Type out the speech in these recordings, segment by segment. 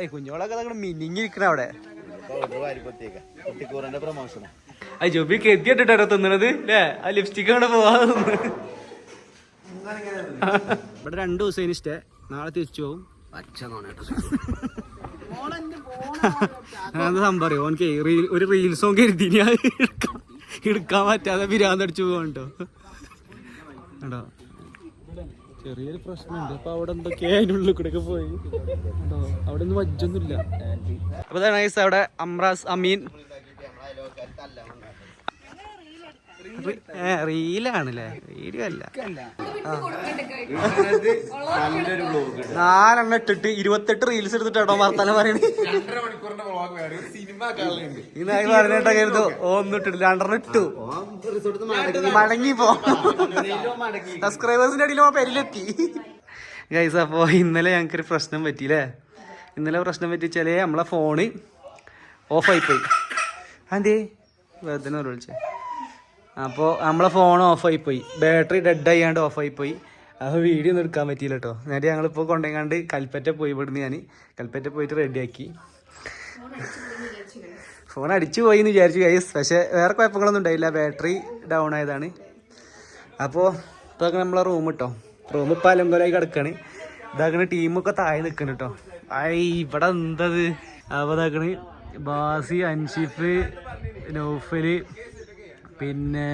ഏയ് കുഞ്ഞോളൊക്കെ അങ്ങനെ മിനിങ്ങിരിക്കണ അവിടെ. പ്രൊമോഷനാ ആ ജോബി തിന്നണത്? അല്ലേ ആ ലിപ്സ്റ്റിക് അവിടെ പോവാതെ ഇവിടെ രണ്ടു ദിവസം ഇഷ്ടേ നാളെ തിരിച്ചു പോകും. എന്താ സംഭവം ഒരു റീൽ സോങ് കരുതി എടുക്കാൻ പറ്റാതെ വിരാന്തടിച്ചു പോകണ്ടോ കേട്ടോ ചെറിയൊരു പ്രശ്നമുണ്ട്. അപ്പൊ അവിടെ എന്തൊക്കെയാ? അതിനുള്ളിൽ കൂടെ പോയി. അവിടെ ഒന്നും വജ്ജൊന്നുമില്ല. അപ്പൊ അവിടെ അമ്രാസ് അമീൻ. റീലാണല്ലേ? വീഡിയോ അല്ല. നാലെണ്ണം ഇട്ടിട്ട് ഇരുപത്തെട്ട് റീൽസ് എടുത്തിട്ടോ വർത്താനം പറയണേ. ഇന്നായി പറഞ്ഞിട്ടാ കരുതോ ഒന്നും ഇട്ടിട്ടില്ല. രണ്ടെണ്ണം ഇട്ടു. മടങ്ങി. പോ. സബ്സ്ക്രൈബേഴ്സിന്റെ അടിയിൽ ആ പെരിലെത്തി. ഗൈസ് അപ്പോ ഇന്നലെ ഞങ്ങൾക്കൊരു പ്രശ്നം പറ്റിയില്ലേ? ഇന്നലെ പ്രശ്നം പറ്റിച്ചാലേ നമ്മളെ ഫോണ് ഓഫായി പോയി അതെ വേദന വിളിച്ചേ അപ്പോൾ നമ്മളെ ഫോൺ ഓഫായി പോയി. ബാറ്ററി ഡെഡ് ആയാണ്ട് ഓഫായി പോയി. അപ്പോൾ വീഡിയോ ഒന്നും എടുക്കാൻ പറ്റിയില്ല കേട്ടോ എന്നിട്ട് ഞങ്ങളിപ്പോൾ കൊണ്ടുപോയിക്കാണ്ട് കൽപ്പറ്റ പോയി ഇവിടുന്ന് ഞാൻ കൽപ്പറ്റ പോയിട്ട് റെഡിയാക്കി ഫോൺ അടിച്ചു പോയി എന്ന് വിചാരിച്ചു. ഗൈസ് പക്ഷേ വേറെ കുഴപ്പങ്ങളൊന്നും ഉണ്ടായില്ല. ബാറ്ററി ഡൗൺ ആയതാണ്. അപ്പോൾ ഇപ്പോൾ നമ്മളെ റൂം കിട്ടോ റൂം ഇപ്പോൾ അലങ്കോലായി കിടക്കാണ്. ഇതാക്കണ ടീമൊക്കെ താഴെ നിൽക്കുന്നു കേട്ടോ ഐ ഇവിടെ എന്തത്? അപ്പോൾ ഇതാക്കണ് ബാസി അൻഷിഫ് നൗഫൽ പിന്നെ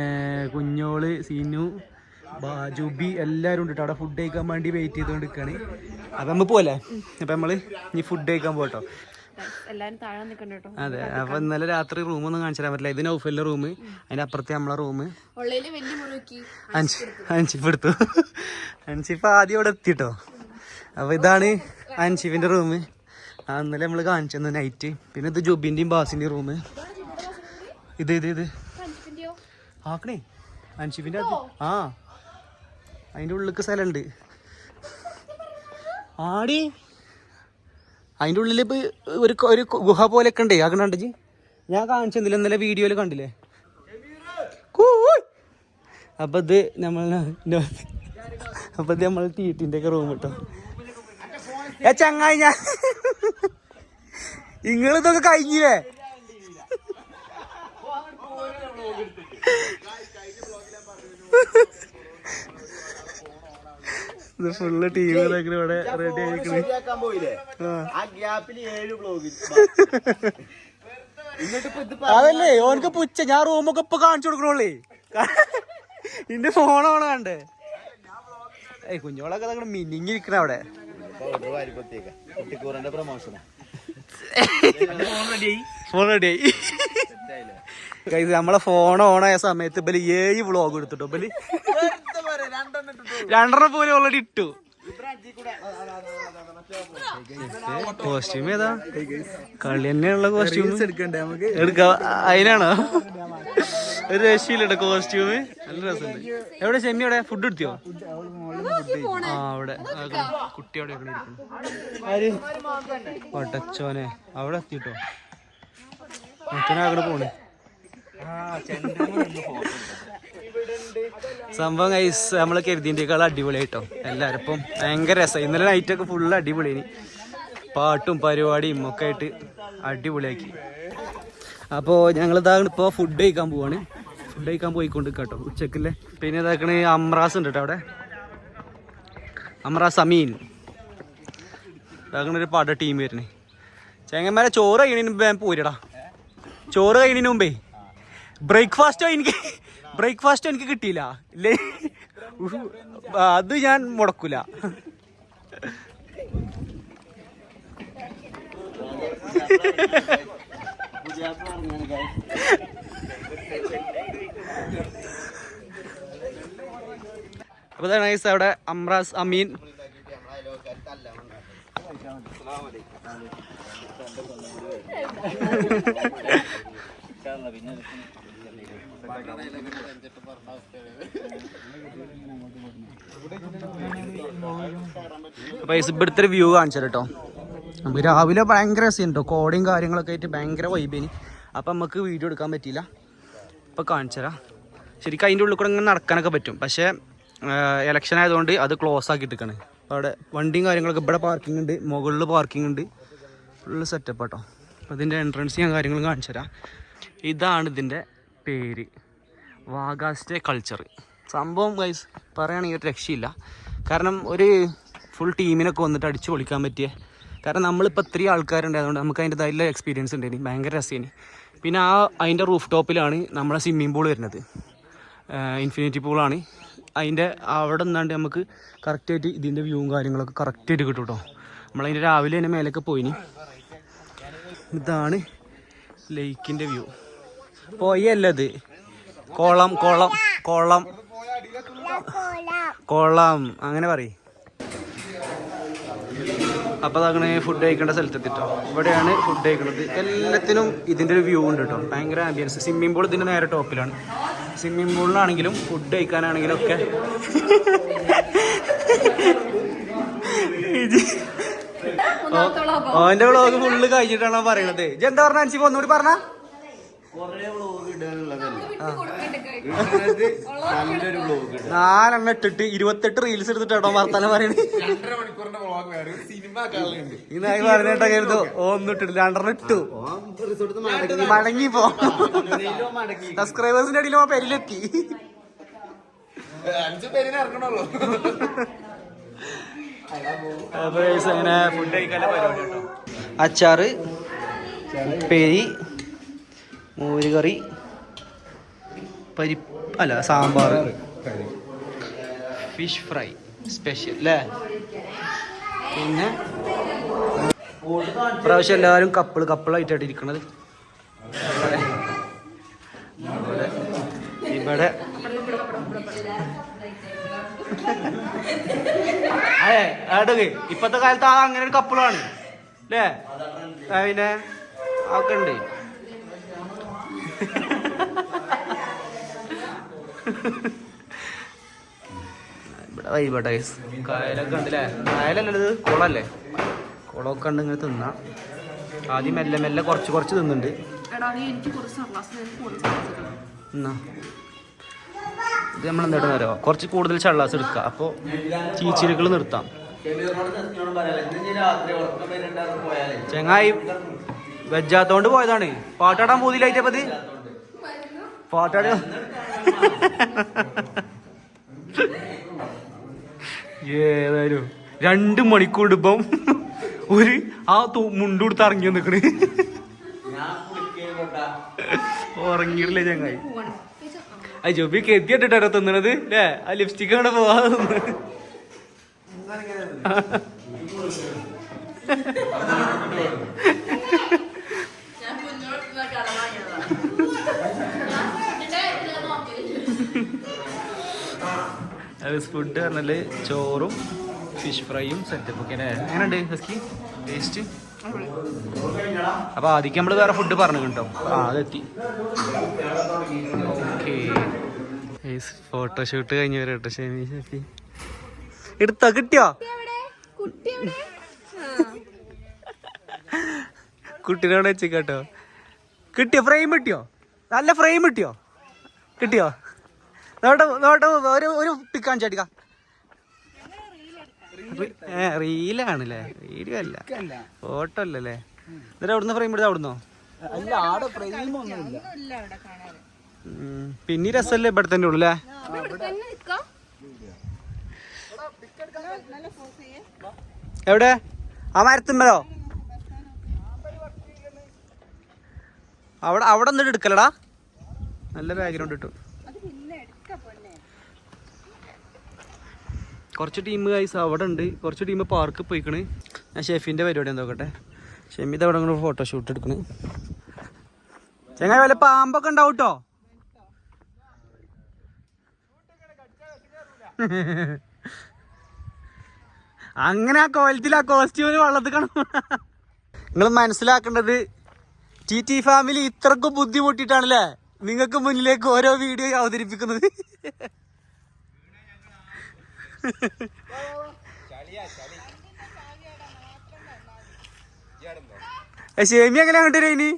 കുഞ്ഞോൾ സീനു ബാജുബി എല്ലാവരും ഉണ്ട്. അവിടെ ഫുഡ് കഴിക്കാൻ വേണ്ടി വെയിറ്റ് ചെയ്തുകൊണ്ട് നിൽക്കുകയാണ് അപ്പം നമ്മൾ പോലെ അപ്പം നമ്മൾ ഇനി ഫുഡ് കഴിക്കാൻ പോട്ടോ എല്ലാരും അതെ അപ്പൊ ഇന്നലെ രാത്രി റൂമൊന്നും കാണിച്ചു തരാൻ പറ്റില്ല. ഇത് നൗഫലിന്റെ റൂം അതിന്റെ അപ്പുറത്തെ നമ്മളെ റൂം അൻഷിഫ് എടുത്തു. അൻഷിഫ് ആദ്യം ഇവിടെ എത്തിട്ടോ അപ്പൊ ഇതാണ് അൻഷിഫിന്റെ റൂം ആ ഇന്നലെ നമ്മൾ കാണിച്ചു നൈറ്റ് പിന്നെ ഇത് ജുബിന്റെയും ബാസിന്റെയും റൂം ഇത് ഇത് ഇത്. ആക്കണേ. അൻഷിഫിന്റെ അത് ആ. അതിന്റെ ഉള്ളിലേക്ക് സ്ഥലമുണ്ട്. ആടി. അതിന്റെ ഉള്ളിൽ ഇപ്പൊ ഒരു ഒരു ഗുഹ പോലെയൊക്കെ ഉണ്ട്. ആക്കണ കണ്ടജി ഞാൻ കാണിച്ചെന്നില്ല. ഇന്നലെ വീഡിയോയിൽ കണ്ടില്ലേ. അപ്പൊ ഇത് നമ്മൾ അപ്പൊ ഇത് നമ്മൾ തീട്ടിന്റെ ഒക്കെ റൂം കിട്ടും ഏ ചങ്ങായി ഞാൻ. നിങ്ങളിതൊക്കെ കഴിഞ്ഞില്ലേ? ഇത് ഫുള്ള് ടീം ഇവിടെ റെഡി ആയിരിക്കണേ ആ. ഗ്യാപ്പിൽ ഏഴ് ബ്ലോഗിൽ അതല്ലേ ഓനക്ക് പുച്ച ഞാൻ റൂമൊക്കെ ഇപ്പൊ കാണിച്ചു കൊടുക്കണോളേ നിന്റെ ഫോണാണ് കണ്ടേ. ഏയ് കുഞ്ഞോളൊക്കെ മിനിങ്ങിരിക്കണ അവിടെ. പ്രൊമോഷനാ ഫോൺ റെഡിയായി നമ്മളെ ഫോൺ ഓൺ ആയ സമയത്ത് ഇബൽ ഏഴ് വ്ളോഗ് എടുത്തിട്ടോ. ഇബൽ രണ്ടെണ്ണം പോലും ഓൾറെഡി ഇട്ടു. കോസ്റ്റ്യൂം ഏതാ? കളി തന്നെയുള്ള കോസ്റ്റ്യൂം എടുക്കണ്ടേ നമുക്ക്? എടുക്ക. അതിനാണോ ഒരു രക്ഷയില്ലട്ടോ കോസ്റ്റ്യൂം നല്ല രസമുണ്ട്. എവിടെ ചെമ്മി എവിടെ ഫുഡ് എടുത്തിയോ? ആ അവിടെ. കുട്ടി അവിടെ ആര്? അവിടെ എത്തിട്ടോ? അച്ഛനെ അവിടെ പോണ്. സംഭവം കൈസ് നമ്മൾ കരുതിന്റെക്കാൾ അടിപൊളിയായിട്ടോ. എല്ലാവരും ഇപ്പം ഭയങ്കര രസം. ഇന്നലെ നൈറ്റൊക്കെ ഫുള്ള് അടിപൊളിയായി പാട്ടും പരിപാടിയും ഒക്കെ ആയിട്ട് അടിപൊളിയാക്കി. അപ്പോൾ ഞങ്ങൾ ഇതാണ് ഇപ്പോൾ ഫുഡ് കഴിക്കാൻ പോവാണ്. ഫുഡ് കഴിക്കാൻ പോയിക്കൊണ്ട് കേട്ടോ ഉച്ചക്കല്ലേ. പിന്നെ ഇതാക്കണ അമ്രാസ് ഉണ്ട് അവിടെ. അമ്രാസ് അമീൻ. ഇതാക്കണ ഒരു പട ടീം വരുന്നേ. ചെങ്ങന്മാരെ ചോറ് കഴിയണതിന് മുമ്പ് ഞാൻ പോരടാ ചോറ് കഴിയണതിന് മുമ്പേ. ബ്രേക്ക്ഫാസ്റ്റോ എനിക്ക് ബ്രേക്ക്ഫാസ്റ്റോ എനിക്ക് കിട്ടിയില്ല. ഇല്ലേ. അത് ഞാൻ മുടക്കൂല. അവിടെ അമ്രാസ് അമീൻ. അപ്പൊ ഇവിടുത്തെ വ്യൂ കാണിച്ചു കേട്ടോ നമുക്ക് രാവിലെ ഭയങ്കര സീൻ കേട്ടോ കോടയും കാര്യങ്ങളൊക്കെ ആയിട്ട് ഭയങ്കര വൈബേനി അപ്പം നമുക്ക് വീഡിയോ എടുക്കാൻ പറ്റിയില്ല. ഇപ്പം കാണിച്ചു തരാം ശരിക്കും അതിന്റെ ഉള്ളിൽ കൂടെ ഇങ്ങനെ നടക്കാനൊക്കെ പറ്റും. പക്ഷേ ഇലക്ഷൻ ആയതുകൊണ്ട് അത് ക്ലോസ് ആക്കി എടുക്കണേ അപ്പോൾ അവിടെ വണ്ടിയും കാര്യങ്ങളൊക്കെ ഇവിടെ പാർക്കിംഗ് ഉണ്ട്. മുകളിൽ പാർക്കിംഗ് ഉണ്ട്. ഫുള്ള് സെറ്റപ്പ് കേട്ടോ അപ്പോൾ ഇതിന്റെ എൻട്രൻസ് ഞാൻ കാര്യങ്ങളും കാണിച്ചു ഇതാണ് ഇതിന്റെ പേര്. വാഗാസ്റ്റേ കൾച്ചർ സംഭവം ഗൈസ് പറയുകയാണെങ്കിൽ രക്ഷയില്ല. കാരണം ഒരു ഫുൾ ടീമിനൊക്കെ വന്നിട്ട് അടിച്ചു പൊളിക്കാൻ പറ്റിയ കാരണം നമ്മളിപ്പോൾ ഇത്രയും ആൾക്കാരുണ്ട്. അതുകൊണ്ട് നമുക്ക് നല്ല എക്സ്പീരിയൻസ് ഉണ്ട്. ഭയങ്കര രസീന്. പിന്നെ ആ അതിന്റെ റൂഫ് ടോപ്പിലാണ് നമ്മളെ സ്വിമ്മിംഗ് പൂൾ വരുന്നത് ഇൻഫിനിറ്റി പൂളാണ് അതിന്റെ അവിടെ നിന്നാണ്ട് നമുക്ക് കറക്റ്റായിട്ട് ഇതിന്റെ വ്യൂവും കാര്യങ്ങളൊക്കെ കറക്റ്റായിട്ട് കിട്ടും കേട്ടോ നമ്മളതിന്റെ രാവിലെ തന്നെ മേലേക്ക് പോയിനി. ഇതാണ് ലേക്കിന്റെ വ്യൂ പോയല്ല ഇത്. കോളം കോളം. കോളം. കോളം. അങ്ങനെ പറയും. അപ്പോൾ അതങ്ങനെ ഫുഡ് കഴിക്കേണ്ട സ്ഥലത്തെത്തിട്ടോ. ഇവിടെയാണ് ഫുഡ് കഴിക്കുന്നത് എല്ലാത്തിനും ഇതിന്റെ ഒരു വ്യൂ ഉണ്ട് കേട്ടോ. ഭയങ്കര ആംബിയൻസ് സ്വിമ്മിംഗ് പൂൾ ഇതിന്റെ നേരെ ടോപ്പിലാണ് സ്വിമ്മിംഗ് പൂളിലാണെങ്കിലും ഫുഡ് കഴിക്കാനാണെങ്കിലും ഒക്കെ ഓന്റെ വ്ളോഗ് ഫുള്ള് കഴിഞ്ഞിട്ടാണ് പറയണത്. ഇജ് എന്താ പറഞ്ഞ അനുസരിച്ച് ഒന്നുകൂടി പറഞ്ഞ? നല്ലൊരു ബ്ലോഗ് ഇടാം. നാലെണ്ണം ഇട്ടിട്ട് ഇരുപത്തെട്ട് റീൽസ് എടുത്തിട്ടോ വർത്താനം പറയണേ? രണ്ടര മണിക്കൂറിന്റെ ബ്ലോഗ് വേറെ. സിനിമ പറഞ്ഞിട്ടാ കരുതോ ഒന്നും ഇട്ടിട്ട് രണ്ടെണ്ണം ഇട്ടു. മടങ്ങി. മടങ്ങി പോ. സബ്സ്ക്രൈബേഴ്സിന്റെ അടിയിൽ ആ പെരിലെത്തി. അഞ്ചു പേരിനെ ഇറങ്ങണല്ലോ അപ്പൊ അങ്ങനെ ഫുഡ് കഴിക്കാനുള്ള പരിപാടി കേട്ടോ അച്ചാറ് ഉപ്പേരി മോര് കറി പരിപ്പ് അല്ല സാമ്പാർ ഫിഷ് ഫ്രൈ സ്പെഷ്യൽ അല്ലേ പിന്നെ? പ്രാവശ്യം എല്ലാവരും കപ്പിൾ കപ്പിളായിട്ടാണ് ഇരിക്കണത്. ഇവിടെ ഇവിടെ. അതെ അടക് ഇപ്പത്തെ കാലത്ത് ആ അങ്ങനെ ഒരു കപ്പിളാണ്. അല്ലേ പിന്നെ ഒക്കെ ഉണ്ട്. ഇവിടെ വൈബട്ടെ കായലൊക്കെ ഉണ്ടല്ലേ കായലല്ലേ ഇത്. കുളമല്ലേ കുളമൊക്കെ ഉണ്ട് ഇങ്ങനെ തിന്ന. ആദ്യം മെല്ലെ മെല്ലെ കുറച്ച് കുറച്ച് തിന്നുണ്ട് എന്നാ ഇത് നമ്മൾ എന്താ അറിയോ? കുറച്ച് കൂടുതൽ ചള്ളാസ് എടുക്കുക. അപ്പോൾ ചീച്ചിലുകൾ നിർത്താം. ചെങ്ങായി വെജാത്തോണ്ട് പോയതാണ്. പാട്ടാടാൻ പൂതിയിലായിട്ടപ്പത് പാട്ടാടി ഏതായാലും രണ്ട് മണിക്കൂർ ഇപ്പം ഒരു ആ മുണ്ടു കൊടുത്ത് ഇറങ്ങി നിക്കണ് ഞാൻ ഞങ്ങൾ ആ ജോബി കെത്തിയിട്ടിട്ടാ തിന്നണത്? അല്ലേ ആ ലിപ്സ്റ്റിക് അവിടെ പോവാതെ തിന്നത് ഫുഡ് പറഞ്ഞാൽ ചോറും ഫിഷ് ഫ്രൈയും സെറ്റപ്പ് ഒക്കെ എങ്ങനെയുണ്ട് ഹസ്കി? ടേസ്റ്റ് അപ്പൊ ആദ്യം നമ്മൾ വേറെ ഫുഡ് പറഞ്ഞു കേട്ടോ ആ അതെത്തി. ഓക്കെ ഫോട്ടോഷൂട്ട് കഴിഞ്ഞ് വരട്ടെ ഷെമി ഷെഫി. എടുത്ത കിട്ടിയോ? കുട്ടി കുട്ടീനോട് വെച്ച് കിട്ടിയോ? ഫ്രെയിം കിട്ടിയോ നല്ല ഫ്രെയിം കിട്ടിയോ കിട്ടിയോ? നോട്ടെ നോട്ടെ ഒരു ഒരു പിക്ക് ചേട്ടിക്ക ഏ റീലാണല്ലേ? വീഡിയോ അല്ല. ഫോട്ടോ അല്ലല്ലേ? എന്നിട്ട് അവിടുന്ന് ഫ്രെയിം എടുത്ത് അവിടുന്നോ. പിന്നെ രസല്ലേ രസമല്ലേ ഇവിടെ തന്നെ ഉള്ളു അല്ലേ എവിടെ? ആ മരത്തുമ്മലോ അവിടെ അവിടെ നിന്നിട്ട് എടുക്കലടാ. നല്ല ബാക്ക്ഗ്രൗണ്ട് കിട്ടും കുറച്ച് ടീം ഐസ് അവിടെ ഉണ്ട്. കുറച്ച് ടീം പാർക്ക് പോയിക്കണ്. ഞാൻ ഷെഫിന്റെ പരിപാടി നോക്കട്ടെ. ഷെമിത് അവിടെ കൂടെ ഫോട്ടോഷൂട്ട് എടുക്കണ്. ചെങ്ങായി വല്ല പാമ്പൊക്കെ ഉണ്ടാവും അങ്ങനെ ആ കോലത്തിൽ ആ കോസ്റ്റ്യൂമിന് വള്ളത്തിൽ കാണും. നിങ്ങൾ മനസ്സിലാക്കേണ്ടത് ടി ടി ഫാമിലി ഇത്രക്കും ബുദ്ധിമുട്ടിട്ടാണല്ലേ നിങ്ങൾക്ക് മുന്നിലേക്ക് ഓരോ വീഡിയോ അവതരിപ്പിക്കുന്നത്. ഷേമി എങ്ങനെ വരാ ഇനി?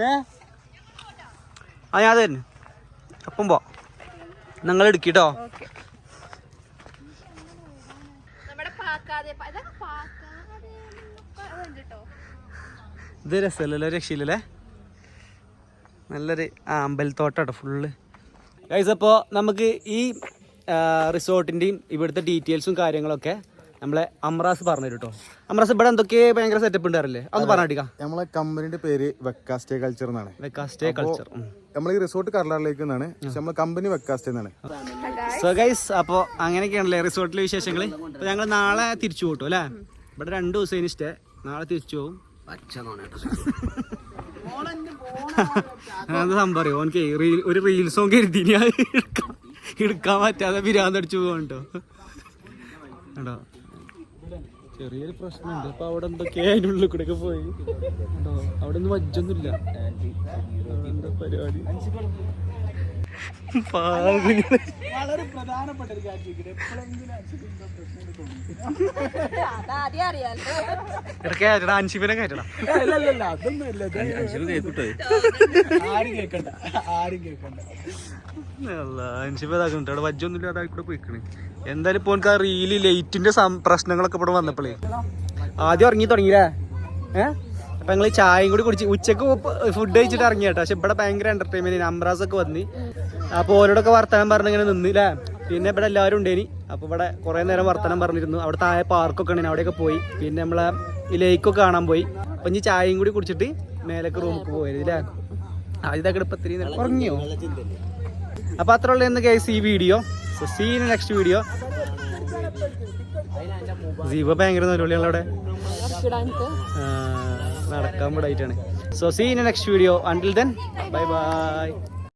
ഏ? ആ ഞാൻ തന്നെ. അപ്പം പോ. നിങ്ങൾ എടുക്കിട്ടോ. ഇത് രസമല്ലല്ലോ രക്ഷയില്ലല്ലേ? നല്ലൊരു ആ അമ്പലത്തോട്ടോ ഫുള്ള് ഗൈസ് അപ്പോൾ നമുക്ക് ഈ റിസോർട്ടിന്റെയും ഇവിടുത്തെ ഡീറ്റെയിൽസും കാര്യങ്ങളൊക്കെ നമ്മളെ അമ്രാസ് പറഞ്ഞു കേട്ടോ അമ്രാസ് ഇവിടെ എന്തൊക്കെ ഭയങ്കര സെറ്റപ്പ് ഉണ്ടായിരുന്നില്ലേ അത്. പറഞ്ഞിട്ടിക്കാം നമ്മളെ കമ്പനിയുടെ പേര് വെക്കാസ്റ്റേ കൾച്ചർ എന്നാണ്. വെക്കാസ്റ്റേ കൾച്ചർ നമ്മൾ ഈ റിസോർട്ട് കർലാറിലേക്ക് എന്നാണ് പക്ഷെ നമ്മളെ കമ്പനി വെക്കാസ്റ്റേ എന്നാണ്. സോ ഗൈസ് അപ്പോൾ അങ്ങനെയൊക്കെയാണല്ലേ റിസോർട്ടിലെ വിശേഷങ്ങൾ അപ്പോൾ ഞങ്ങൾ നാളെ തിരിച്ചു പോട്ടു അല്ലേ? ഇവിടെ രണ്ട് ദിവസം ഇനി സ്റ്റേ നാളെ തിരിച്ചു പോകും. എന്താ സംഭവം അറിയോ? ഓനക്ക് ഒരു റീൽ സോങ് കരുതി ഞാൻ എടുക്കാൻ എടുക്കാൻ പറ്റാതെ പിരാന്തടിച്ചു പോകണ്ടോ കേട്ടോ ചെറിയൊരു പ്രശ്നമുണ്ട്. അപ്പൊ അവിടെ എന്തൊക്കെയാ? അതിനുള്ളിൽ കൂടെ ഒക്കെ പോയി. അവിടെ ഒന്നും വജ്ജൊന്നുമില്ല. പരിപാടി. വളരെ പ്രധാനപ്പെട്ട ഒരു കാര്യം എപ്പോഴെങ്കിലും അൻഷിബിനെ അല്ലല്ല അതൊന്നും ഇല്ല ആരും കേക്കണ്ട. ആരും കേക്കണ്ട. അൻഷിബ് ഇതാക്കുന്നുണ്ട് അവിടെ വജ്ജൊന്നുമില്ല അതായി കൂടെ പോയിക്കണ്. എന്തായാലും ഇപ്പൊ എനിക്ക് ആ റീൽ ലൈറ്റിന്റെ പ്രശ്നങ്ങളൊക്കെ ഇവിടെ വന്നപ്പോഴേ ആദ്യം ഇറങ്ങി തുടങ്ങിയില്ലേ? ഏഹ് അപ്പൊ ഞങ്ങൾ ചായയും കൂടി കുടിച്ച് ഉച്ചയ്ക്ക് ഫുഡ് കഴിച്ചിട്ട് ഇറങ്ങി കേട്ടോ പക്ഷെ ഇവിടെ ഭയങ്കര എന്റർടൈൻമെന്റ് അമ്രാസ് ഒക്കെ വന്നി. അപ്പൊ ഓരോടൊക്കെ വർത്തമാനം പറഞ്ഞ് ഇങ്ങനെ നിന്നില്ലേ പിന്നെ ഇവിടെ എല്ലാവരും ഉണ്ടേനി. അപ്പൊ ഇവിടെ കുറെ നേരം വർത്തമാനം പറഞ്ഞിരുന്നു. അവിടെ താഴെ പാർക്കൊക്കെ ഉണ്ടെങ്കിൽ അവിടെയൊക്കെ പോയി. പിന്നെ നമ്മളെ ഈ ലേക്കൊക്കെ കാണാൻ പോയി. അപ്പൊ ഇനി ചായയും കൂടി കുടിച്ചിട്ട് മേലേക്ക് റൂമിലേക്ക് പോയത് ഇല്ലേ? ആദ്യത്തെ ഇപ്പത്തിരി ഉറങ്ങിയോ? അപ്പൊ അത്ര ഉള്ള കേസ് ഈ video so see next video ജീവ ഭയങ്കര നല്ല അവിടെ. ആ, നടക്കാൻ വിടായിട്ടാണ്. So see in next video until then bye bye